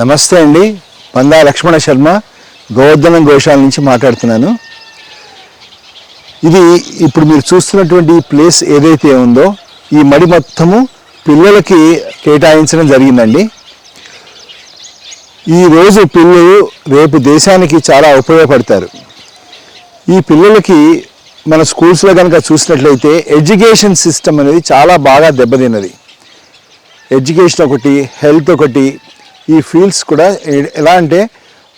నమస్తే అండి. పందా లక్ష్మణ శర్మ గోవర్ధనం గోశాల నుంచి మాట్లాడుతున్నాను. ఇది ఇప్పుడు మీరు చూస్తున్నటువంటి ప్లేస్ ఏదైతే ఉందో ఈ మడి మొత్తము పిల్లలకి కేటాయించడం జరిగిందండి. ఈ రోజు పిల్లలు రేపు దేశానికి చాలా ఉపయోగపడతారు. ఈ పిల్లలకి మన స్కూల్స్లో కనుక చూసినట్లయితే ఎడ్యుకేషన్ సిస్టమ్ అనేది చాలా బాగా దెబ్బతిన్నది. ఎడ్యుకేషన్ ఒకటి హెల్త్ ఒకటి ఈ ఫీల్డ్స్ కూడా ఎలా అంటే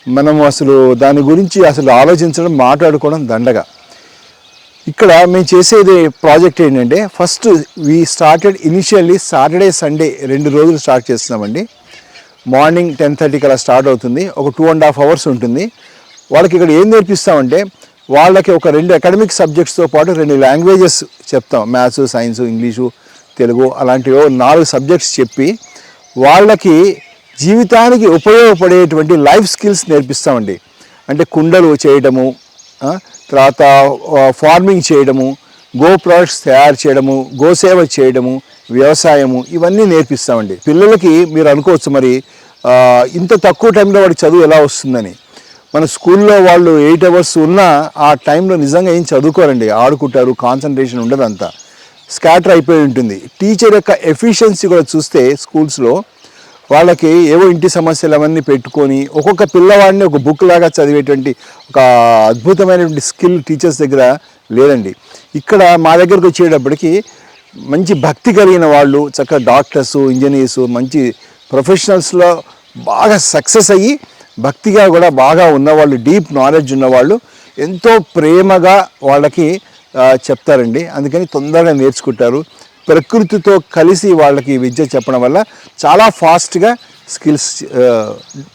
మనం అసలు దాని గురించి అసలు ఆలోచించడం మాట్లాడుకోవడం దండగా. ఇక్కడ మేము చేసేది ప్రాజెక్ట్ ఏంటంటే first we started initially Saturday Sunday రెండు రోజులు స్టార్ట్ చేస్తున్నామండి. మార్నింగ్ టెన్ థర్టీకి అలా స్టార్ట్ అవుతుంది. ఒక టూ అండ్ హాఫ్ అవర్స్ ఉంటుంది. వాళ్ళకి ఇక్కడ ఏం నేర్పిస్తామంటే వాళ్ళకి ఒక రెండు అకాడమిక్ సబ్జెక్ట్స్తో పాటు రెండు లాంగ్వేజెస్ చెప్తాం. మ్యాథ్స్ సైన్స్ ఇంగ్లీషు తెలుగు అలాంటివి నాలుగు సబ్జెక్ట్స్ చెప్పి వాళ్ళకి జీవితానికి ఉపయోగపడేటువంటి లైఫ్ స్కిల్స్ నేర్పిస్తామండి. అంటే కుండలు చేయడము తర్వాత ఫార్మింగ్ చేయడము గో ప్రొడక్ట్స్ తయారు చేయడము గోసేవ చేయడము వ్యవసాయము ఇవన్నీ నేర్పిస్తామండి. పిల్లలకి మీరు అనుకోవచ్చు మరి ఇంత తక్కువ టైంలో వాడి చదువు ఎలా వస్తుందని. మన స్కూల్లో వాళ్ళు ఎయిట్ అవర్స్ ఉన్నా ఆ టైంలో నిజంగా ఏం చదువుకోరండి. ఆడుకుంటారు కాన్సన్ట్రేషన్ ఉండదు అంతా స్కాటర్ అయిపోయి ఉంటుంది. టీచర్ యొక్క ఎఫిషియన్సీ కూడా చూస్తే స్కూల్స్లో వాళ్ళకి ఏవో ఇంటి సమస్యలు అవన్నీ పెట్టుకొని ఒక్కొక్క పిల్లవాడిని ఒక బుక్ లాగా చదివేటువంటి ఒక అద్భుతమైనటువంటి స్కిల్ టీచర్స్ దగ్గర లేదండి ఇక్కడ మా దగ్గరకు వచ్చేటప్పటికి మంచి భక్తి కలిగిన వాళ్ళు చక్కగా డాక్టర్స్ ఇంజనీర్స్ మంచి ప్రొఫెషనల్స్లో బాగా సక్సెస్ అయ్యి భక్తిగా కూడా బాగా ఉన్నవాళ్ళు డీప్ నాలెడ్జ్ ఉన్నవాళ్ళు ఎంతో ప్రేమగా వాళ్ళకి చెప్తారండి. అందుకని తొందరగా నేర్చుకుంటారు. ప్రకృతితో కలిసి వాళ్ళకి విద్య చెప్పడం వల్ల చాలా ఫాస్ట్గా స్కిల్స్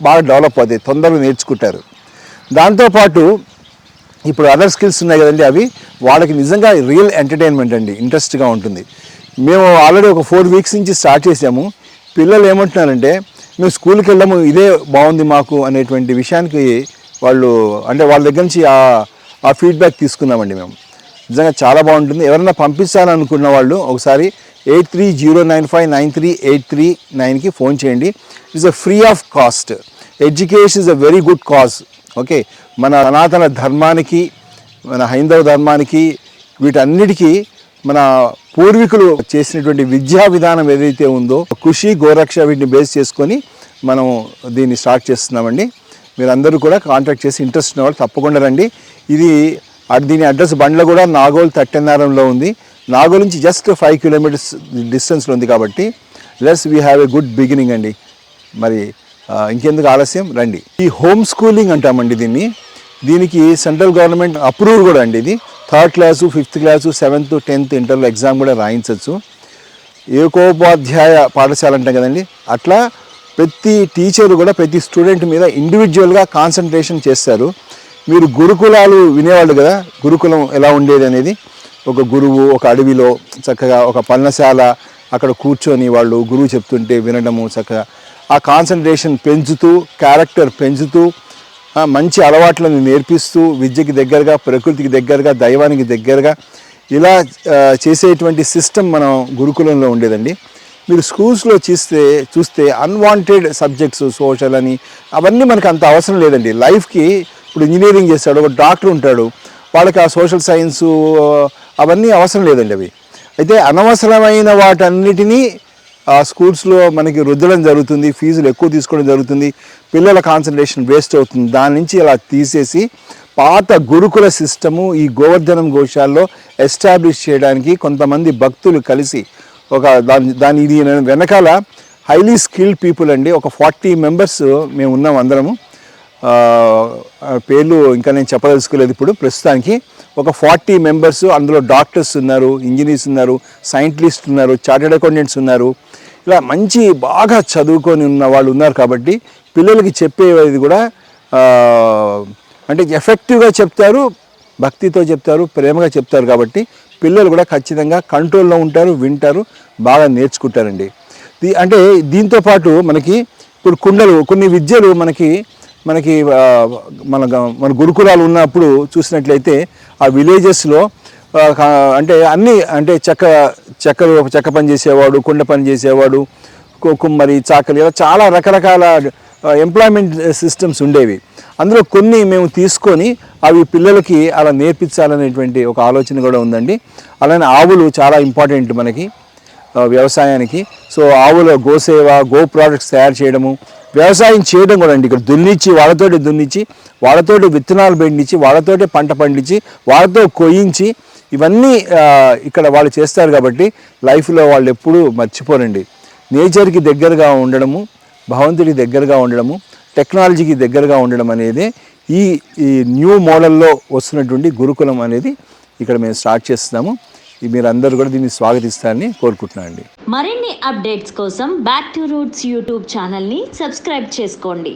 బాగా డెవలప్ అవుతాయి తొందరగా నేర్చుకుంటారు. దాంతోపాటు ఇప్పుడు అదర్ స్కిల్స్ ఉన్నాయి కదండి అవి. వాళ్ళకి నిజంగా రియల్ ఎంటర్టైన్మెంట్ అండి ఇంట్రెస్ట్గా ఉంటుంది. మేము ఆల్రెడీ ఒక ఫోర్ వీక్స్ నుంచి స్టార్ట్ చేసాము. పిల్లలు ఏమంటున్నారంటే మేము స్కూల్కి వెళ్ళాము ఇదే బాగుంది మాకు అనేటువంటి విషయానికి వాళ్ళు అంటే వాళ్ళ దగ్గర నుంచి ఆ ఆ ఫీడ్బ్యాక్ తీసుకున్నామండి మేము. నిజంగా చాలా బాగుంటుంది. ఎవరైనా పంపించాలనుకున్న వాళ్ళు ఒకసారి eight three zero nine five nine three eight three నైన్కి ఫోన్ చేయండి. It's a free of cost education is a very good cause okay మన సనాతన ధర్మానికి మన హైందవ ధర్మానికి వీటన్నిటికీ మన పూర్వీకులు చేసినటువంటి విద్యా విధానం ఏదైతే ఉందో కృషి గోరక్ష వీటిని బేస్ చేసుకొని మనం దీన్ని స్టార్ట్ చేస్తున్నామండి. మీరందరూ కూడా కాంటాక్ట్ చేసి ఇంట్రెస్ట్ ఉన్నవాళ్ళు తప్పకుండా రండి. ఇది అడ్- దీని అడ్రస్ బండ్ల కూడా నాగోల్ తట్టెన్నారంలో ఉంది. నాగోల్ నుంచి జస్ట్ ఫైవ్ కిలోమీటర్స్ డిస్టెన్స్లో ఉంది కాబట్టి less we have a good beginning అండి. మరి ఇంకెందుకు ఆలస్యం? రండి. ఈ హోమ్ స్కూలింగ్ అంటామండి దీన్ని. దీనికి సెంట్రల్ గవర్నమెంట్ అప్రూవ్ కూడా అండి ఇది. Third class fifth class seventh tenth ఇంటర్లో ఎగ్జామ్ కూడా రాయించవచ్చు ఏకోపాధ్యాయ పాఠశాల అంటాం కదండి. అట్లా ప్రతి టీచరు కూడా ప్రతి స్టూడెంట్ మీద ఇండివిజువల్గా కాన్సన్ట్రేషన్ చేస్తారు. మీరు గురుకులాలు వినేవాళ్ళు కదా? గురుకులం ఎలా ఉండేది అనేది? ఒక గురువు ఒక అడవిలో చక్కగా ఒక పర్ణశాల అక్కడ కూర్చొని వాళ్ళు గురువు చెప్తుంటే వినడము చక్కగా. ఆ కాన్సన్ట్రేషన్ పెంచుతూ క్యారెక్టర్ పెంచుతూ మంచి అలవాట్లను నేర్పిస్తూ విద్యకి దగ్గరగా ప్రకృతికి దగ్గరగా దైవానికి దగ్గరగా ఇలా చేసేటువంటి సిస్టమ్ మనం గురుకులంలో ఉండేదండి. మీరు స్కూల్స్లో చూస్తే చూస్తే అన్వాంటెడ్ సబ్జెక్ట్స్ సోషల్ అని అవన్నీ మనకు అంత అవసరం లేదండి. లైఫ్కి ఇప్పుడు ఇంజనీరింగ్ చేస్తాడు ఒక డాక్టర్ ఉంటాడు వాళ్ళకి ఆ సోషల్ సైన్స్ అవన్నీ అవసరం లేదండి అవి. అయితే అనవసరమైన వాటన్నిటినీ ఆ స్కూల్స్లో మనకి రుద్దడం జరుగుతుంది ఫీజులు ఎక్కువ తీసుకోవడం జరుగుతుంది పిల్లల కాన్సన్ట్రేషన్ వేస్ట్ అవుతుంది. దాని నుంచి ఇలా తీసేసి పాత గురుకుల సిస్టము ఈ గోవర్ధనం గోశాల్లో ఎస్టాబ్లిష్ చేయడానికి కొంతమంది భక్తులు కలిసి ఒక దాని దాని ఇది వెనకాల హైలీ స్కిల్డ్ పీపుల్ అండి ఒక ఫార్టీ మెంబర్స్ మేము ఉన్నాం అందరము. పేర్లు ఇంకా నేను చెప్పదలుచుకోలేదు ఇప్పుడు. ప్రస్తుతానికి ఒక ఫార్టీ మెంబర్స్ అందులో డాక్టర్స్ ఉన్నారు ఇంజనీర్స్ ఉన్నారు సైంటిస్ట్ ఉన్నారు చార్టెడ్ అకౌంటెంట్స్ ఉన్నారు. ఇలా మంచి బాగా చదువుకొని ఉన్న వాళ్ళు ఉన్నారు కాబట్టి పిల్లలకి చెప్పేది కూడా అంటే ఎఫెక్టివ్గా చెప్తారు భక్తితో చెప్తారు ప్రేమగా చెప్తారు కాబట్టి పిల్లలు కూడా ఖచ్చితంగా కంట్రోల్లో ఉంటారు వింటారు బాగా నేర్చుకుంటారండి. అంటే దీంతో పాటు మనకి ఇప్పుడు కుండలు కొన్ని విద్యలు మనకి మనకి మన మన గురుకులాలు ఉన్నప్పుడు చూసినట్లయితే ఆ విలేజెస్లో అంటే అన్ని అంటే చెక్క చెక్క చెక్క పని చేసేవాడు కుండ పని చేసేవాడు కుమ్మరి చాకలి ఇలా చాలా రకరకాల ఎంప్లాయ్మెంట్ సిస్టమ్స్ ఉండేవి. అందులో కొన్ని మేము తీసుకొని అవి పిల్లలకి అలా నేర్పించాలనేటువంటి ఒక ఆలోచన కూడా ఉందండి. అలానే ఆవులు చాలా ఇంపార్టెంట్ మనకి వ్యవసాయానికి. సో ఆవుల గోసేవ గో ప్రోడక్ట్స్ తయారు చేయడము వ్యవసాయం చేయడం కూడా అండి. ఇక్కడ దున్నిచ్చి వాళ్ళతోటి దున్నిచ్చి వాళ్ళతోటి విత్తనాలు పండించి వాళ్ళతోటి పంట పండించి వాళ్ళతో కొయ్యించి ఇవన్నీ ఇక్కడ వాళ్ళు చేస్తారు కాబట్టి లైఫ్లో వాళ్ళు ఎప్పుడూ మర్చిపోరండి. నేచర్కి దగ్గరగా ఉండడము భగవంతుడికి దగ్గరగా ఉండడము టెక్నాలజీకి దగ్గరగా ఉండడం అనేది ఈ ఈ న్యూ మోడల్లో వస్తున్నటువంటి గురుకులం అనేది ఇక్కడ మేము స్టార్ట్ చేస్తున్నాము. మీరందరూ కూడా దీన్ని స్వాగతిస్తారని కోరుకుంటున్నాను అండి మరిన్ని అప్డేట్స్ కోసం బ్యాక్ టు రూట్స్ యూట్యూబ్ ఛానల్ని సబ్స్క్రైబ్ చేసుకోండి.